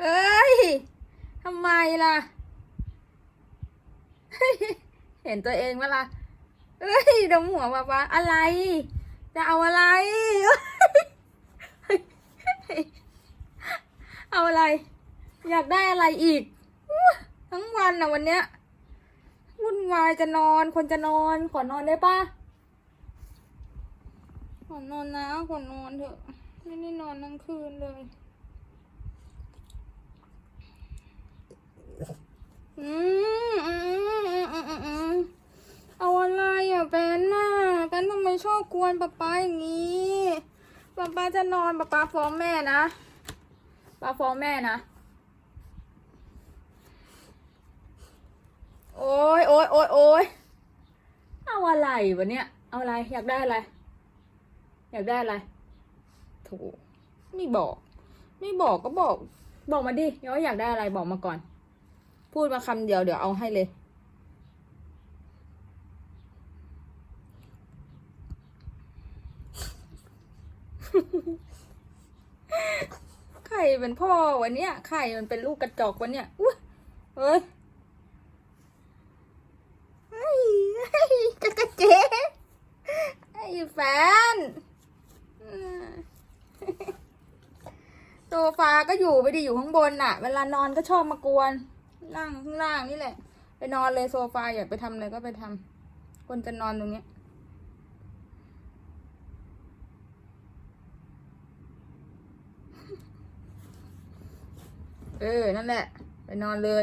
เฮ้ยทำไมล่ะ เห็นตัวเองไหมล่เอ้ยดมหัวป้าป้าอะไร จะเอาอะไร เอาอะไร อยากได้อะไรอีก ทั้งวันนะวันเนี้ยวุ่นวายจะนอน คนจะนอน ขอนอนได้ปะขอนอนนะ ขอนอนเถอะ ไม่ได้นอนทั้งคืนเลย อืมอืมอืมอืมอืมอืมเอาอะไรอะแปนน่ะแปนทำไม ชอบกวนป๊าป๊าอย่างนี้ป๊าป๊าจะนอนป๊าป๊าฟ้องแม่นะป๊าฟ้องแม่นะ โอ้ยโอ้ยโอ้ยโอ้ยเอาอะไรวะเนี่ย เอาอะไร อยากได้อะไร อยากได้อะไรโถไม่บอก ไม่บอกก็บอก บอกมาดิว่าอยากได้อะไรบอกมาก่อน พูดมาคำเดียวเดี๋ยวเอาให้เลย ไข่เป็นพ่อวันเนี้ยไข่มันเป็นลูกกระจอกวันเนี้ยอุ้ยเอ้ยเฮ้ยเฮ้ยกระกระเจ๊ไอ้แฟนโซฟาก็อยู่ไม่ได้อยู่ข้างบนน่ะ เวลานอนก็ชอบมากวน นั่งข้างล่างนี่แหละ ไปนอนเลยโซฟาอยากไปทำอะไรก็ไปทำคนจะนอนตรงเนี้ย เออ นั่นแหละ ไปนอนเลย